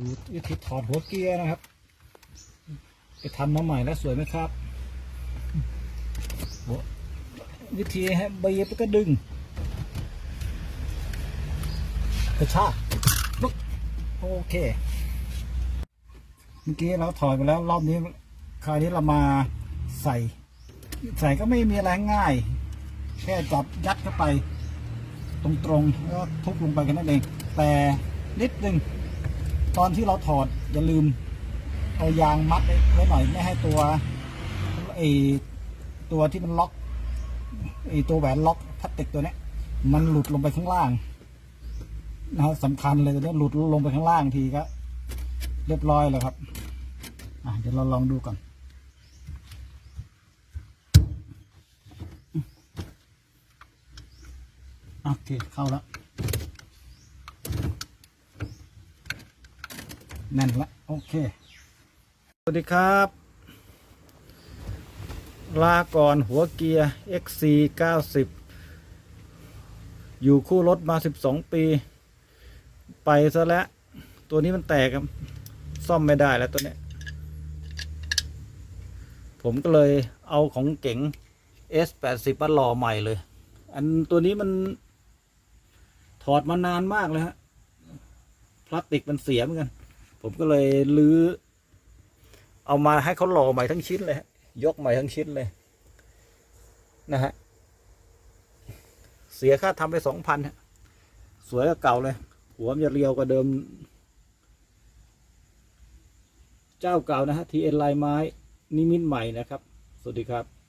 ดูวิธีถอดหัวเกียร์นะครับ ไปทำมาใหม่แล้วสวยไหมครับ วิธีฮะบีบแล้วก็ดึงกระชากปึ๊กโอเค เมื่อกี้เราถอดไปแล้วรอบนี้ คราวนี้เรามาใส่ ใส่ก็ไม่มีอะไรง่าย แค่จับยัดเข้าไป ตรงๆแล้วทุบลงไปแค่นั้นเอง แต่นิดนึง ตอนที่เราถอดอย่าลืมเอายางมัดไว้หน่อยไม่ให้ตัวไอตัวที่มันล็อกไอตัวแหวนล็อกพลาสติกตัวนี้ มันหลุดลงไปข้างล่างนะครับสำคัญเลยตัวนี้หลุดลงไปข้างล่างทีก็เรียบร้อยแล้วครับอะเดี๋ยวเราลองดูก่อนโอเคเข้าแล้ว แน่นละโอเค สวัสดีครับ ลาก่อนหัวเกียร์ XC 90 อยู่คู่รถมา 12 ปี ไปซะแล้ว ตัวนี้มันแตกครับซ่อมไม่ได้แล้วตัวเนี้ยผมก็เลยเอาของเก๋ง S80 มาหล่อใหม่เลย อันตัวนี้มันถอดมานานมากเลยฮะ พลาสติกมันเสียเหมือนกัน ผมก็เลยลื้อ เอามาให้เขาหล่อใหม่ทั้งชิ้นเลยฮะยกใหม่ทั้งชิ้นเลย นะฮะ เสียค่าทำไปสองพันฮะสวยกว่าเก่าเลย หัวมันจะเรียวกว่าเดิม เจ้าเก่านะฮะทีเอ็นลายไม้ นิมิตใหม่นะครับ สวัสดีครับ